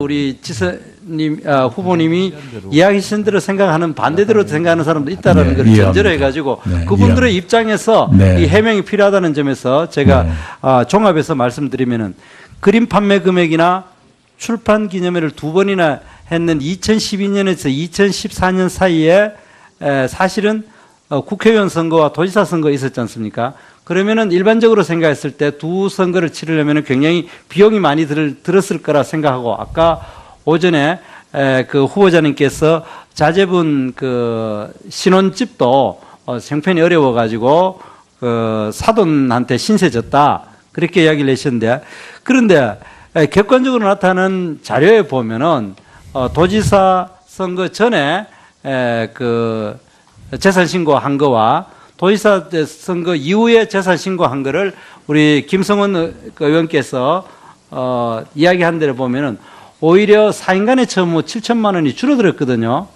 우리 지선님 아, 후보님이 이야기하신 대로 생각하는 반대대로 생각하는 사람도 있다라는 네, 걸 이해합니다. 전제로 해가지고 네, 그분들의 입장에서 네. 이 해명이 필요하다는 점에서 제가 네. 아, 종합해서 말씀드리면은 그림 판매 금액이나 출판 기념회를 두 번이나 했는 2012년에서 2014년 사이에 에, 사실은 어, 국회의원 선거와 도지사 선거 있었지 않습니까? 그러면은 일반적으로 생각했을 때 두 선거를 치르려면은 굉장히 비용이 많이 들, 들었을 거라 생각하고 아까 오전에 에, 그 후보자님께서 자제분 그 신혼집도 어, 형편이 어려워 가지고 그 사돈한테 신세 졌다. 그렇게 이야기를 하셨는데 그런데 에, 객관적으로 나타나는 자료에 보면은 어, 도지사 선거 전에 에, 그 재산 신고한 거와 도지사 선거 이후에 재산 신고한 거를 우리 김성원 그 의원께서 어, 이야기한 대로 보면은 오히려 4인간의 처무 7천만 원이 줄어들었거든요.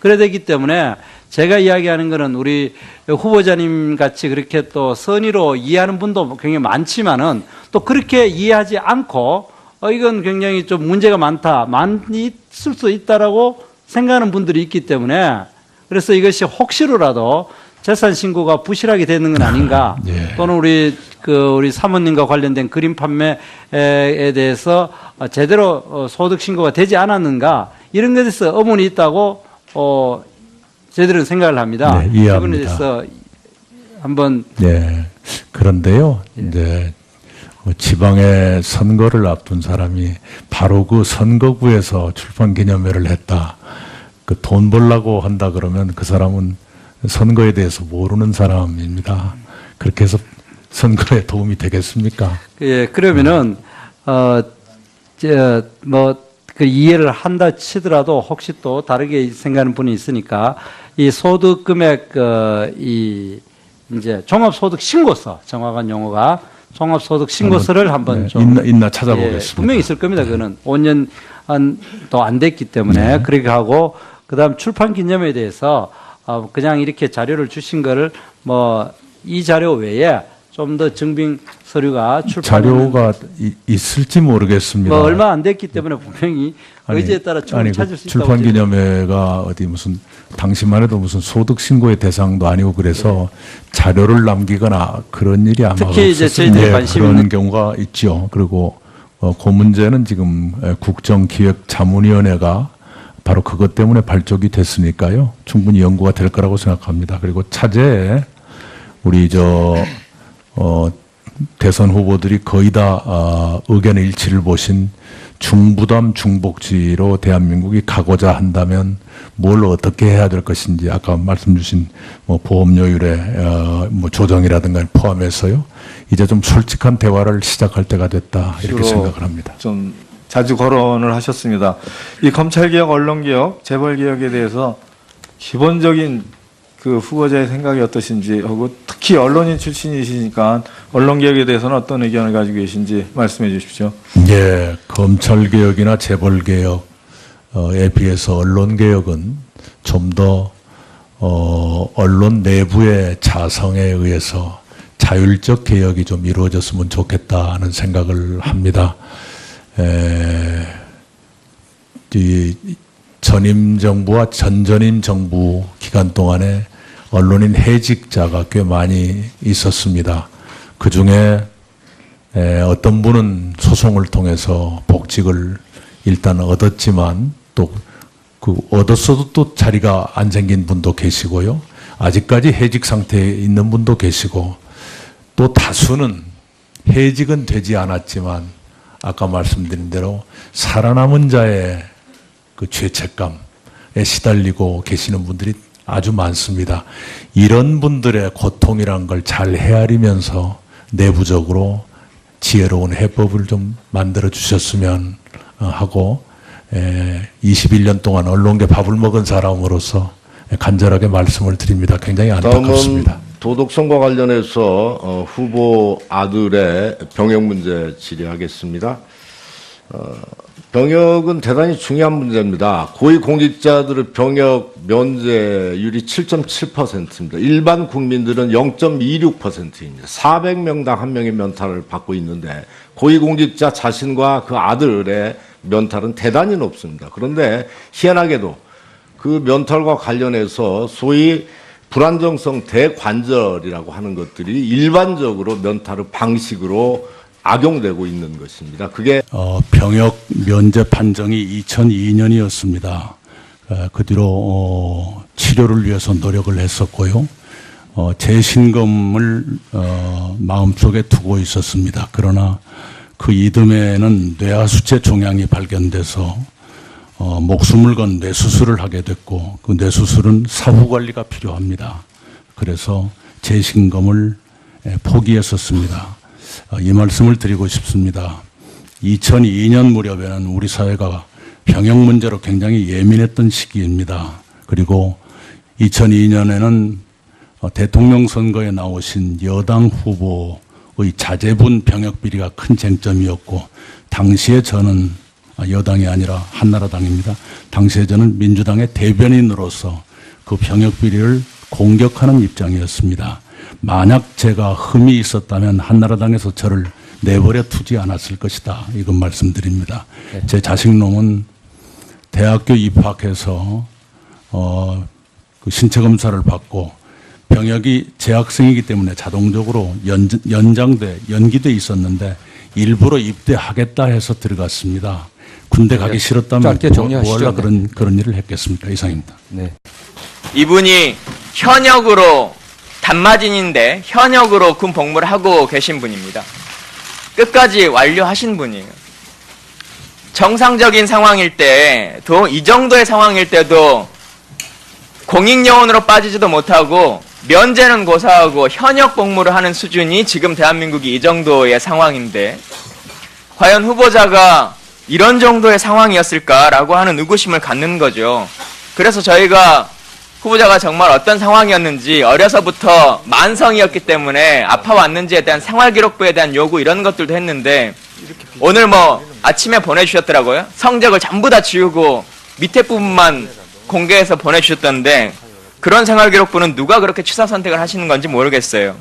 그래 되기 때문에 제가 이야기하는 거는 우리 후보자님 같이 그렇게 또 선의로 이해하는 분도 굉장히 많지만은 또 그렇게 이해하지 않고 어, 이건 굉장히 좀 문제가 많다, 많이 있을 수 있다라고 생각하는 분들이 있기 때문에 그래서 이것이 혹시라도 재산 신고가 부실하게 되는 건 아닌가 예. 또는 우리 그 우리 사모님과 관련된 그림 판매에 대해서 어, 제대로 어, 소득 신고가 되지 않았는가 이런 것에 대해서 의문이 있다고 어 저희들은 생각을 합니다. 네, 이해합니다. 부분에 대해서 한번 네. 그런데요, 예. 이제 뭐 지방의 선거를 앞둔 사람이 바로 그 선거구에서 출판 기념회를 했다. 그 돈 벌라고 한다 그러면 그 사람은 선거에 대해서 모르는 사람입니다. 그렇게 해서 선거에 도움이 되겠습니까? 예 그러면은 어 저 뭐 그 이해를 한다 치더라도 혹시 또 다르게 생각하는 분이 있으니까 이 소득 금액 그이 이제 종합 소득 신고서 정확한 용어가 종합 소득 신고서를 한번 네, 좀 있나, 있나 예, 찾아보겠습니다. 분명히 있을 겁니다. 그거는 5년 또안 됐기 때문에 네. 그렇게 하고 그다음 출판 기념에 대해서 어, 그냥 이렇게 자료를 주신 거를 뭐 이 자료 외에 좀 더 증빙 서류가 출판 자료가 이- 있을지 모르겠습니다. 뭐 얼마 안 됐기 때문에 분명히 의지에 따라 충분히 아니, 그 찾을 수 있다고 기념회가 어디 무슨 당시만 해도 무슨 소득 신고의 대상도 아니고 그래서 자료를 남기거나 그런 일이 아마 특히 이제 저희들이 예, 관심 그런 있는- 경우가 있죠. 그리고 어, 그 문제는 지금 에, 국정기획자문위원회가 바로 그것 때문에 발족이 됐으니까요. 충분히 연구가 될 거라고 생각합니다. 그리고 차제에 우리 저 어, 대선 후보들이 거의 다 어, 의견의 일치를 보신 중부담 중복지로 대한민국이 가고자 한다면 뭘 어떻게 해야 될 것인지 아까 말씀 주신 뭐 보험료율의 어, 뭐 조정이라든가 포함해서요 이제 좀 솔직한 대화를 시작할 때가 됐다 이렇게 생각을 합니다. 좀 자주 거론을 하셨습니다. 이 검찰개혁, 언론개혁, 재벌개혁에 대해서 기본적인 그 후보자의 생각이 어떠신지 하고 특히 언론인 출신이시니까 언론개혁에 대해서는 어떤 의견을 가지고 계신지 말씀해 주십시오. 예, 검찰 개혁이나 재벌 개혁에 비해서 언론 개혁은 좀더 어, 언론 내부의 자성에 의해서 자율적 개혁이 좀 이루어졌으면 좋겠다는 생각을 합니다. 에, 이 전임 정부와 전전임 정부 기간 동안에 언론인 해직자가 꽤 많이 있었습니다. 그 중에 에, 어떤 분은 소송을 통해서 복직을 일단 얻었지만 또 그 얻었어도 또 자리가 안 생긴 분도 계시고요. 아직까지 해직 상태에 있는 분도 계시고 또 다수는 해직은 되지 않았지만 아까 말씀드린 대로 살아남은 자의 그 죄책감에 시달리고 계시는 분들이 아주 많습니다. 이런 분들의 고통이란 걸 잘 헤아리면서 내부적으로 지혜로운 해법을 좀 만들어 주셨으면 어, 하고 21년 동안 언론계 밥을 먹은 사람으로서 간절하게 말씀을 드립니다. 굉장히 안타깝습니다. 도덕성과 관련해서 어, 후보 아들의 병역 문제 질의하겠습니다. 어, 병역은 대단히 중요한 문제입니다. 고위 공직자들의 병역 면제율이 7.7%입니다. 일반 국민들은 0.26%입니다. 400명당 한 명의 면탈을 받고 있는데 고위공직자 자신과 그 아들의 면탈은 대단히 높습니다. 그런데 희한하게도 그 면탈과 관련해서 소위 불안정성 대관절이라고 하는 것들이 일반적으로 면탈의 방식으로 악용되고 있는 것입니다. 그게 어, 병역 면제 판정이 2002년이었습니다. 그 뒤로 어, 치료를 위해서 노력을 했었고요. 어, 재신검을 어, 마음속에 두고 있었습니다. 그러나 그 이듬해에는 뇌하수체 종양이 발견돼서 어, 목숨을 건 뇌수술을 하게 됐고 그 뇌수술은 사후 관리가 필요합니다. 그래서 재신검을 에, 포기했었습니다. 어, 이 말씀을 드리고 싶습니다. 2002년 무렵에는 우리 사회가 병역 문제로 굉장히 예민했던 시기입니다. 그리고 2002년에는 어, 대통령 선거에 나오신 여당 후보의 자제분 병역 비리가 큰 쟁점이었고 당시에 저는 아, 여당이 아니라 한나라당입니다. 당시에 저는 민주당의 대변인으로서 그 병역 비리를 공격하는 입장이었습니다. 만약 제가 흠이 있었다면 한나라당에서 저를 내버려 두지 않았을 것이다. 이건 말씀드립니다. 제 자식놈은 대학교 입학해서 어, 그 신체 검사를 받고 병역이 재학생이기 때문에 자동적으로 연, 연장돼 연기돼 있었는데 일부러 입대하겠다 해서 들어갔습니다. 군대 가기 싫었다면 짧게 뭐, 정리하시죠. 뭐하려 네. 그런 그런 일을 했겠습니까? 이상입니다. 네. 이분이 현역으로 단마진인데 현역으로 군 복무를 하고 계신 분입니다. 끝까지 완료하신 분이에요. 정상적인 상황일 때도 이 정도의 상황일 때도 공익요원으로 빠지지도 못하고 면제는 고사하고 현역 복무를 하는 수준이 지금 대한민국이 이 정도의 상황인데 과연 후보자가 이런 정도의 상황이었을까라고 하는 의구심을 갖는 거죠. 그래서 저희가 후보자가 정말 어떤 상황이었는지 어려서부터 만성이었기 때문에 아파왔는지에 대한 생활 기록부에 대한 요구 이런 것들도 했는데 오늘 뭐 아침에 보내주셨더라고요. 성적을 전부 다 지우고 밑에 부분만 공개해서 보내주셨던데 그런 생활 기록부는 누가 그렇게 취사 선택을 하시는 건지 모르겠어요.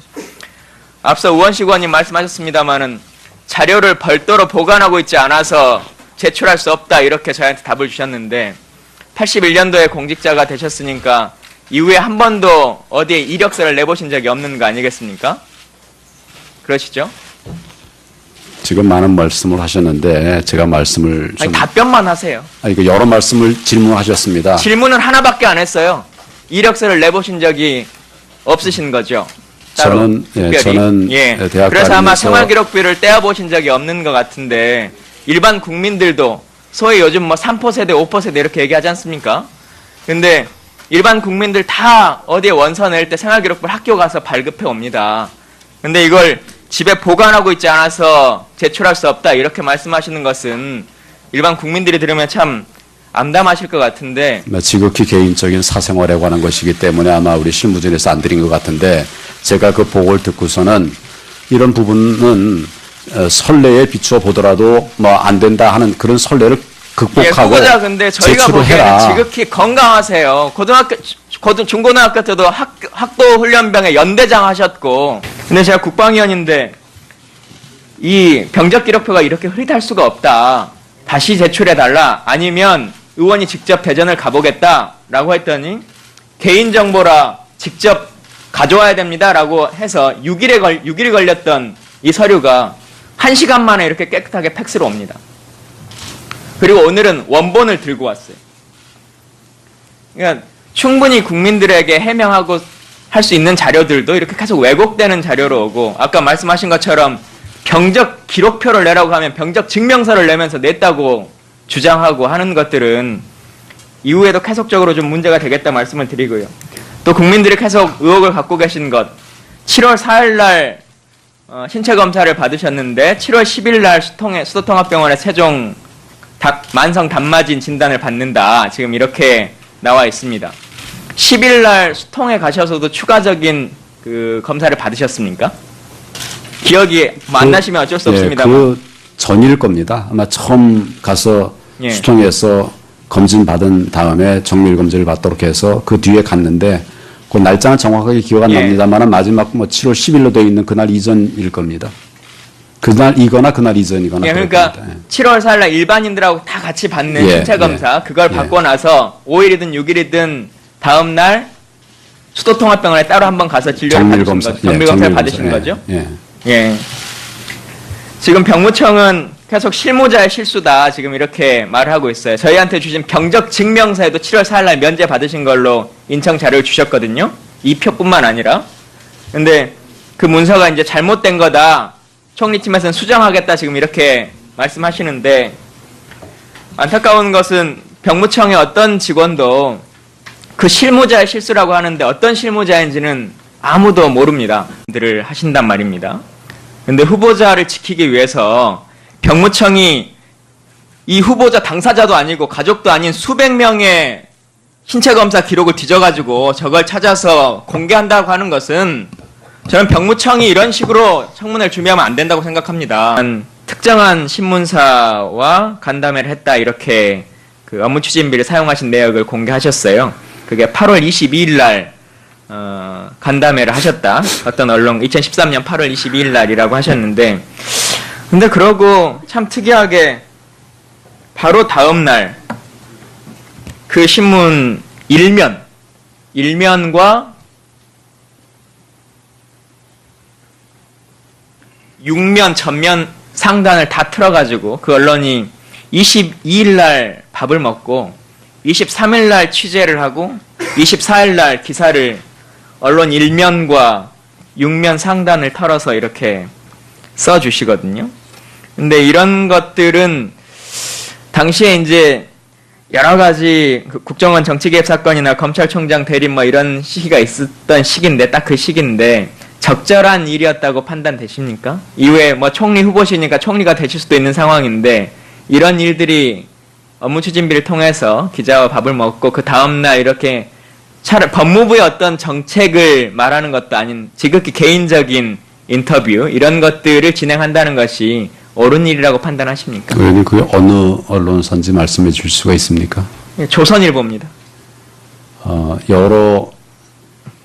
앞서 우원식 의원님 말씀하셨습니다마는 자료를 별도로 보관하고 있지 않아서 제출할 수 없다 이렇게 저희한테 답을 주셨는데 81년도에 공직자가 되셨으니까 이후에 한 번도 어디에 이력서를 내보신 적이 없는 거 아니겠습니까? 그러시죠? 지금 많은 말씀을 하셨는데 제가 말씀을 아니 좀 답변만 하세요. 아니 그 여러 말씀을 질문하셨습니다. 질문은 하나밖에 안 했어요. 이력서를 내보신 적이 없으신 거죠. 저는, 예. 저는, 예. 예, 대학 그래서 아마 생활기록비를 떼어보신 적이 없는 것 같은데 일반 국민들도 소위 요즘 뭐 3포 세대, 5포 세대 이렇게 얘기하지 않습니까? 근데 일반 국민들 다 어디에 원서 낼 때 생활기록부를 학교 가서 발급해 옵니다. 근데 이걸 집에 보관하고 있지 않아서 제출할 수 없다 이렇게 말씀하시는 것은 일반 국민들이 들으면 참 암담하실 것 같은데 뭐 지극히 개인적인 사생활에 관한 것이기 때문에 아마 우리 실무진에서 안 드린 것 같은데 제가 그 보고를 듣고서는 이런 부분은 어, 선례에 비추어 보더라도 뭐 안 된다 하는 그런 선례를 예, 극복하고 후보자 근데 저희가 보기에는 해라. 지극히 건강하세요. 고등학교, 고등, 중고등학교 때도 학, 학도 훈련병에 연대장 하셨고. 근데 제가 국방위원인데 이 병적 기록표가 이렇게 흐릿할 수가 없다. 다시 제출해 달라. 아니면 의원이 직접 대전을 가보겠다라고 했더니 개인 정보라 직접 가져와야 됩니다라고 해서 6일에 걸, 6일 걸렸던 이 서류가 1시간 만에 이렇게 깨끗하게 팩스로 옵니다. 그리고 오늘은 원본을 들고 왔어요. 그러니까 충분히 국민들에게 해명하고 할 수 있는 자료들도 이렇게 계속 왜곡되는 자료로 오고 아까 말씀하신 것처럼 병적 기록표를 내라고 하면 병적 증명서를 내면서 냈다고 주장하고 하는 것들은 이후에도 계속적으로 좀 문제가 되겠다 말씀을 드리고요. 또 국민들이 계속 의혹을 갖고 계신 것 7월 4일 날 어, 신체 검사를 받으셨는데 7월 10일 날 수통에 수도통합병원에 세종 다- 만성 단마진 진단을 받는다. 지금 이렇게 나와 있습니다. 10일 날 수통에 가셔서도 추가적인 그 검사를 받으셨습니까? 기억이 만나시면 어쩔 수 예, 없습니다. 그 전일 겁니다. 아마 처음 가서 예. 수통에서 검진 받은 다음에 정밀 검진을 받도록 해서 그 뒤에 갔는데 그 날짜는 정확하게 기억 안 예. 납니다만 마지막 뭐 7월 10일로 되어 있는 그날 이전일 겁니다. 그날이거나 그날 이전이거나 예, 그러니까 겁니다. 예. 7월 4일 날 일반인들하고 다 같이 받는 예, 신체 검사 그걸 예. 받고 나서 5일이든 6일이든 다음 날 수도통합병원에 따로 한번 가서 진료를 정밀 받으신 검사, 거죠. 정밀 검사를 받으신 예, 거죠. 예. 예. 지금 병무청은 계속 실무자의 실수다 지금 이렇게 말을 하고 있어요. 저희한테 주신 병적 증명서에도 7월 4일 날 면제 받으신 걸로 인청 자료를 주셨거든요. 이 표뿐만 아니라. 근데 그 문서가 이제 잘못된 거다. 총리팀에서는 수정하겠다 지금 이렇게 말씀하시는데 안타까운 것은 병무청의 어떤 직원도 그 실무자의 실수라고 하는데 어떤 실무자인지는 아무도 모릅니다. 들을 하신단 말입니다. 근데 후보자를 지키기 위해서 병무청이 이 후보자 당사자도 아니고 가족도 아닌 수백 명의 신체 검사 기록을 뒤져가지고 저걸 찾아서 공개한다고 하는 것은 저는 병무청이 이런 식으로 청문회를 준비하면 안 된다고 생각합니다. 한 특정한 신문사와 간담회를 했다 이렇게 그 업무 추진비를 사용하신 내역을 공개하셨어요. 그게 8월 22일 날 어, 간담회를 하셨다. 어떤 언론 2013년 8월 22일 날이라고 하셨는데 근데 그러고 참 특이하게 바로 다음 날 그 신문 일면 일면과 6면 전면 상단을 다 틀어가지고 그 언론이 22일 날 밥을 먹고 23일 날 취재를 하고 24일 날 기사를 언론 일면과 6면 상단을 털어서 이렇게 써주시거든요. 근데 이런 것들은 당시에 이제 여러 가지 그 국정원 정치개입 사건이나 검찰총장 대립 뭐 이런 시기가 있었던 시기인데 딱 그 시기인데 적절한 일이었다고 판단되십니까? 이후에 뭐 총리 후보시니까 총리가 되실 수도 있는 상황인데 이런 일들이 업무 추진비를 통해서 기자와 밥을 먹고 그 다음날 이렇게 차라리 법무부의 어떤 정책을 말하는 것도 아닌 지극히 개인적인 인터뷰 이런 것들을 진행한다는 것이 옳은 일이라고 판단하십니까? 의원님 그게 어느 언론사인지 말씀해 주실 수가 있습니까? 예, 조선일보입니다. 어, 여러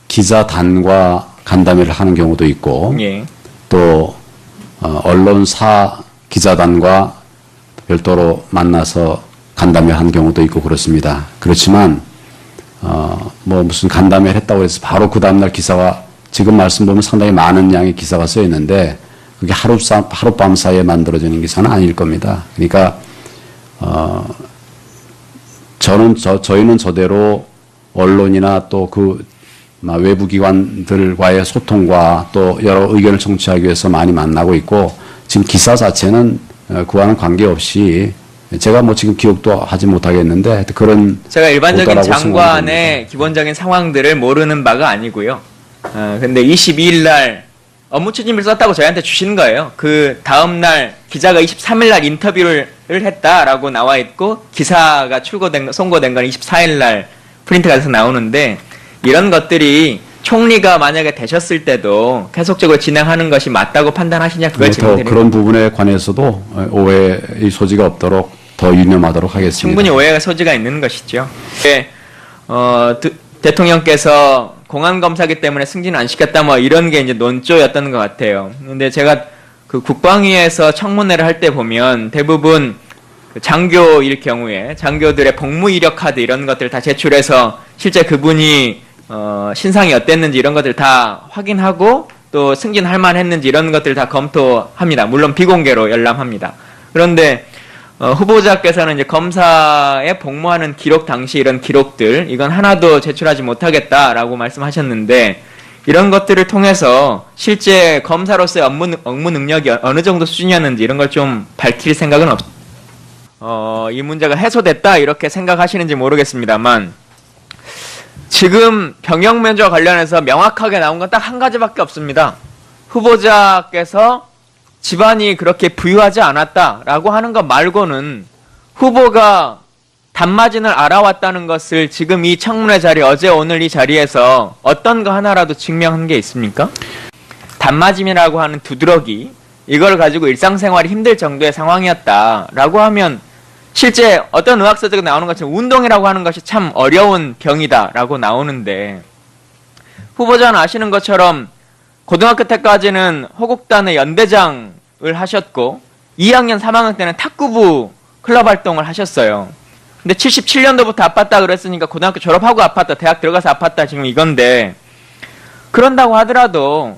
기자단과 간담회를 하는 경우도 있고 예. 또 어, 언론사 기자단과 별도로 만나서 간담회 한 경우도 있고 그렇습니다. 그렇지만 어, 뭐 무슨 간담회를 했다고 해서 바로 그 다음날 기사가 지금 말씀 보면 상당히 많은 양의 기사가 써 있는데 그게 하루 하룻밤 사이에 만들어지는 기사는 아닐 겁니다. 그러니까 어, 저는 저 저희는 저대로 언론이나 또 그 외부 기관들과의 소통과 또 여러 의견을 청취하기 위해서 많이 만나고 있고 지금 기사 자체는 어, 그와는 관계없이 제가 뭐 지금 기억도 하지 못하겠는데 그런 제가 일반적인 장관의 기본적인 상황들을 모르는 바가 아니고요. 어, 근데 22일 날 업무 추진비를 썼다고 저희한테 주신 거예요. 그 다음 날 기자가 23일 날 인터뷰를 했다라고 나와 있고 기사가 출고된 거- 송고된 건 24일 날 프린트가 돼서 나오는데 이런 것들이 총리가 만약에 되셨을 때도 계속적으로 진행하는 것이 맞다고 판단하시냐 그걸 네, 더 질문드립니다. 그런 부분에 관해서도 어, 오해의 소지가 없도록 더 유념하도록 하겠습니다. 충분히 오해가 소지가 있는 것이죠. 예, 어, 드- 대통령께서 공안 검사기 때문에 승진 안 시켰다 뭐 이런 게 이제 논조였던 것 같아요. 근데 제가 그 국방위에서 청문회를 할 때 보면 대부분 그 장교일 경우에 장교들의 복무 이력 카드 이런 것들 다 제출해서 실제 그분이 어, 신상이 어땠는지 이런 것들 다 확인하고 또 승진할 만했는지 이런 것들 다 검토합니다. 물론 비공개로 열람합니다. 그런데 어, 후보자께서는 이제 검사에 복무하는 기록 당시 이런 기록들 이건 하나도 제출하지 못하겠다라고 말씀하셨는데 이런 것들을 통해서 실제 검사로서의 업무, 능- 업무 능력이 어느 정도 수준이었는지 이런 걸 좀 밝힐 생각은 없. 어, 이 문제가 해소됐다 이렇게 생각하시는지 모르겠습니다만 지금 병역 면제와 관련해서 명확하게 나온 건 딱 한 가지밖에 없습니다. 후보자께서 집안이 그렇게 부유하지 않았다라고 하는 것 말고는 후보가 단마진을 알아왔다는 것을 지금 이 청문회 자리 어제 오늘 이 자리에서 어떤 거 하나라도 증명한 게 있습니까? 단마짐이라고 하는 두드러기 이걸 가지고 일상생활이 힘들 정도의 상황이었다라고 하면 실제 어떤 의학서적에 나오는 것처럼 운동이라고 하는 것이 참 어려운 병이다라고 나오는데 후보자는 아시는 것처럼 고등학교 때까지는 호국단의 연대장을 하셨고 2학년 3학년 때는 탁구부 클럽 활동을 하셨어요. 근데 77년도부터 아팠다 그랬으니까 고등학교 졸업하고 아팠다 대학 들어가서 아팠다 지금 이건데 그런다고 하더라도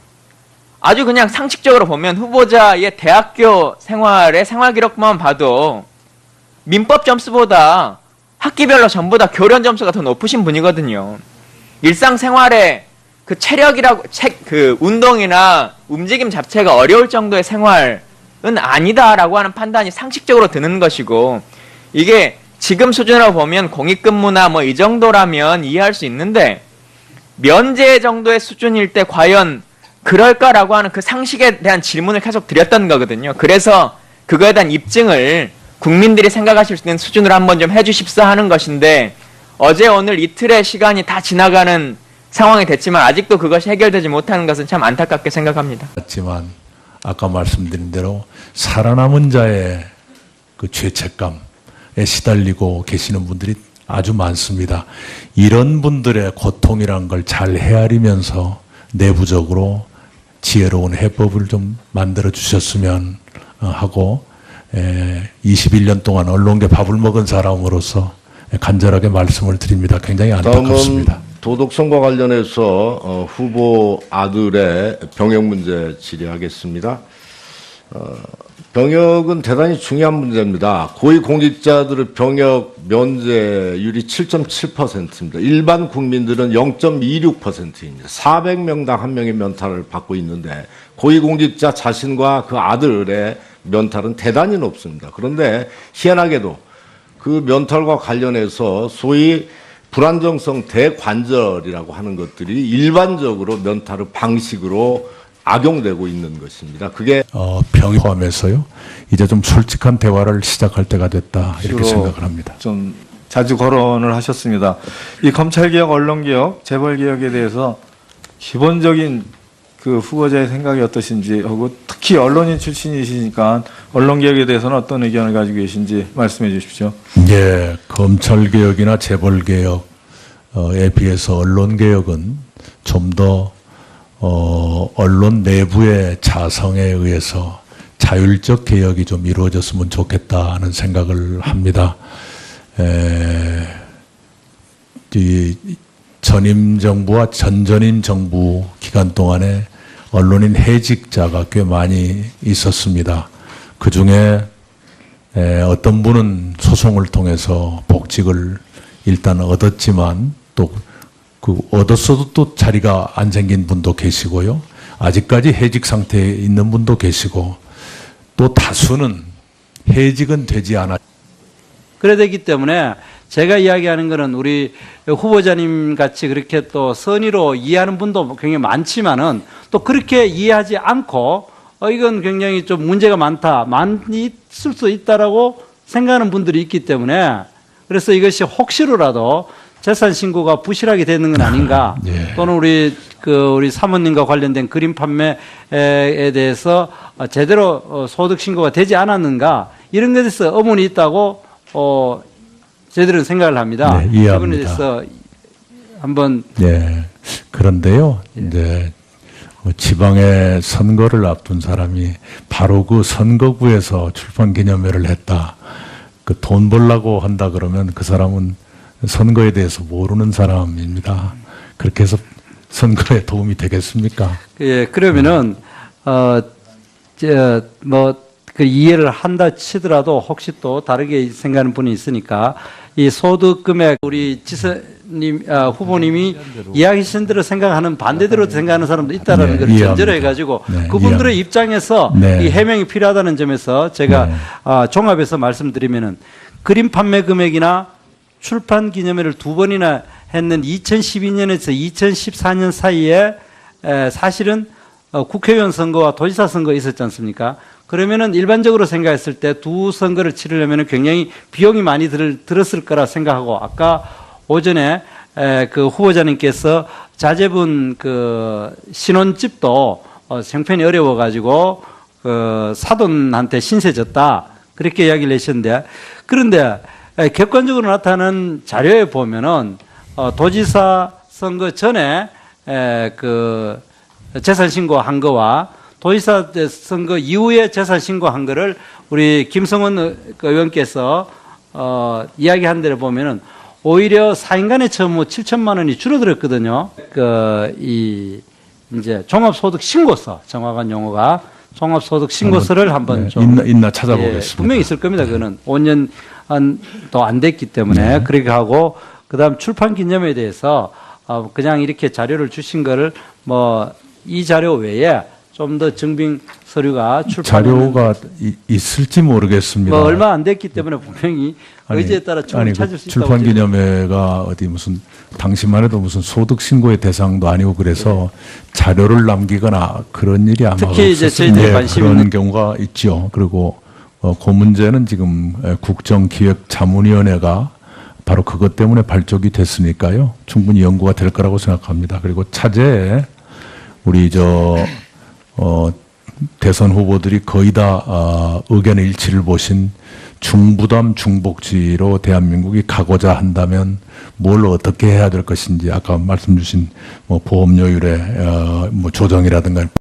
아주 그냥 상식적으로 보면 후보자의 대학교 생활의 생활 기록만 봐도 민법 점수보다 학기별로 전부 다 교련 점수가 더 높으신 분이거든요. 일상생활에 그 체력이라고 책 그 운동이나 움직임 자체가 어려울 정도의 생활은 아니다라고 하는 판단이 상식적으로 드는 것이고 이게 지금 수준으로 보면 공익근무나 뭐 이 정도라면 이해할 수 있는데 면제 정도의 수준일 때 과연 그럴까라고 하는 그 상식에 대한 질문을 계속 드렸던 거거든요. 그래서 그거에 대한 입증을 국민들이 생각하실 수 있는 수준으로 한번 좀 해주십사 하는 것인데 어제 오늘 이틀의 시간이 다 지나가는 상황이 됐지만 아직도 그것이 해결되지 못하는 것은 참 안타깝게 생각합니다. 지만 아까 말씀드린 대로 살아남은 자의 그 죄책감에 시달리고 계시는 분들이 아주 많습니다. 이런 분들의 고통이란 걸 잘 헤아리면서 내부적으로 지혜로운 해법을 좀 만들어 주셨으면 어, 하고 21년 동안 언론계 밥을 먹은 사람으로서 간절하게 말씀을 드립니다. 굉장히 안타깝습니다. 도덕성과 관련해서 어, 후보 아들의 병역 문제 질의하겠습니다. 어, 병역은 대단히 중요한 문제입니다. 고위공직자들의 병역 면제율이 7.7%입니다. 일반 국민들은 0.26%입니다. 400명당 한 명의 면탈을 받고 있는데 고위공직자 자신과 그 아들의 면탈은 대단히 높습니다. 그런데 희한하게도 그 면탈과 관련해서 소위 불안정성 대관절이라고 하는 것들이 일반적으로 면탈의 방식으로 악용되고 있는 것입니다. 그게 어, 병 포함해서요. 이제 좀 솔직한 대화를 시작할 때가 됐다 이렇게 생각을 합니다. 좀 자주 거론을 하셨습니다. 이 검찰개혁, 언론개혁, 재벌개혁에 대해서 기본적인 그 후보자의 생각이 어떠신지 하고 특히 언론인 출신이시니까 언론개혁에 대해서는 어떤 의견을 가지고 계신지 말씀해 주십시오. 예, 검찰 개혁이나 재벌 개혁에 비해서 언론 개혁은 좀더 어, 언론 내부의 자성에 의해서 자율적 개혁이 좀 이루어졌으면 좋겠다는 생각을 합니다. 에, 이 전임 정부와 전전임 정부 기간 동안에 언론인 해직자가 꽤 많이 있었습니다. 그 중에 에, 어떤 분은 소송을 통해서 복직을 일단 얻었지만 또 그 얻었어도 또 자리가 안 생긴 분도 계시고요. 아직까지 해직 상태에 있는 분도 계시고 또 다수는 해직은 되지 않았. 그래 되기 때문에 제가 이야기하는 거는 우리 후보자님 같이 그렇게 또 선의로 이해하는 분도 굉장히 많지만은 또 그렇게 이해하지 않고 어, 이건 굉장히 좀 문제가 많다, 많이 있을 수 있다라고 생각하는 분들이 있기 때문에 그래서 이것이 혹시라도 재산 신고가 부실하게 되는 건 아닌가 예. 또는 우리 그 우리 사모님과 관련된 그림 판매에 대해서 어, 제대로 어, 소득 신고가 되지 않았는가 이런 것에서 의문이 있다고 어 저희들은 생각을 합니다. 네, 이해합니다. 부분에 대해서 한번 예. 그런데요, 이제 뭐 지방의 선거를 앞둔 사람이 바로 그 선거구에서 출판 기념회를 했다. 그 돈 벌라고 한다 그러면 그 사람은 선거에 대해서 모르는 사람입니다. 그렇게 해서 선거에 도움이 되겠습니까? 예 그러면은 어 저 뭐 그 이해를 한다 치더라도 혹시 또 다르게 생각하는 분이 있으니까 이 소득 금액 우리 지사님 아, 후보님이 이야기하신 대로 생각하는 반대대로 생각하는 사람도 있다라는 네, 걸 이해합니다. 전제로 해가지고 네, 그분들의. 입장에서 네. 이 해명이 필요하다는 점에서 제가 네. 아, 종합해서 말씀드리면은 그림 판매 금액이나 출판 기념회를 두 번이나 했는 2012년에서 2014년 사이에 에, 사실은 어, 국회의원 선거와 도지사 선거 있었지 않습니까? 그러면은 일반적으로 생각했을 때 두 선거를 치르려면 굉장히 비용이 많이 들, 들었을 거라 생각하고 아까 오전에 에, 그 후보자님께서 자제분 그 신혼집도 어, 형편이 어려워가지고 그 사돈한테 신세 졌다. 그렇게 이야기를 하셨는데 그런데 에, 객관적으로 나타나는 자료에 보면은 어, 도지사 선거 전에 에, 그 재산 신고한 거와 도지사 때 선거 이후에 재산 신고한 거를 우리 김성원 의원께서 어, 이야기한 대로 보면은 오히려 사인간의 처무 7천만 원이 줄어들었거든요. 그, 이, 이제 종합소득 신고서, 정확한 용어가 종합소득 신고서를 한번 네, 좀. 있나, 있나 찾아보겠습니다. 예, 분명히 있을 겁니다. 그거는 5년 도안 됐기 때문에 그렇게 하고 그 다음 출판 기념에 대해서 어, 그냥 이렇게 자료를 주신 거를 뭐 이 자료 외에 좀 더 증빙 서류가 출판 자료가 이- 있을지 모르겠습니다. 뭐 얼마 안 됐기 때문에 분명히 아니, 의지에 따라 충분히 아니, 그 찾을 수 있다고 출판 기념회가 어디 무슨 당시만 해도 무슨 소득 신고의 대상도 아니고 그래서 자료를 남기거나 그런 일이 아마 특히 이제 없었을 저희들이 예, 관심 그런 있는- 경우가 있죠. 그리고 어, 그 문제는 지금 에, 국정기획자문위원회가 바로 그것 때문에 발족이 됐으니까요. 충분히 연구가 될 거라고 생각합니다. 그리고 차제에 우리 저 어, 대선 후보들이 거의 다 어, 의견의 일치를 보신 중부담 중복지로 대한민국이 가고자 한다면 뭘 어떻게 해야 될 것인지 아까 말씀 주신 뭐 보험료율의 어, 뭐 조정이라든가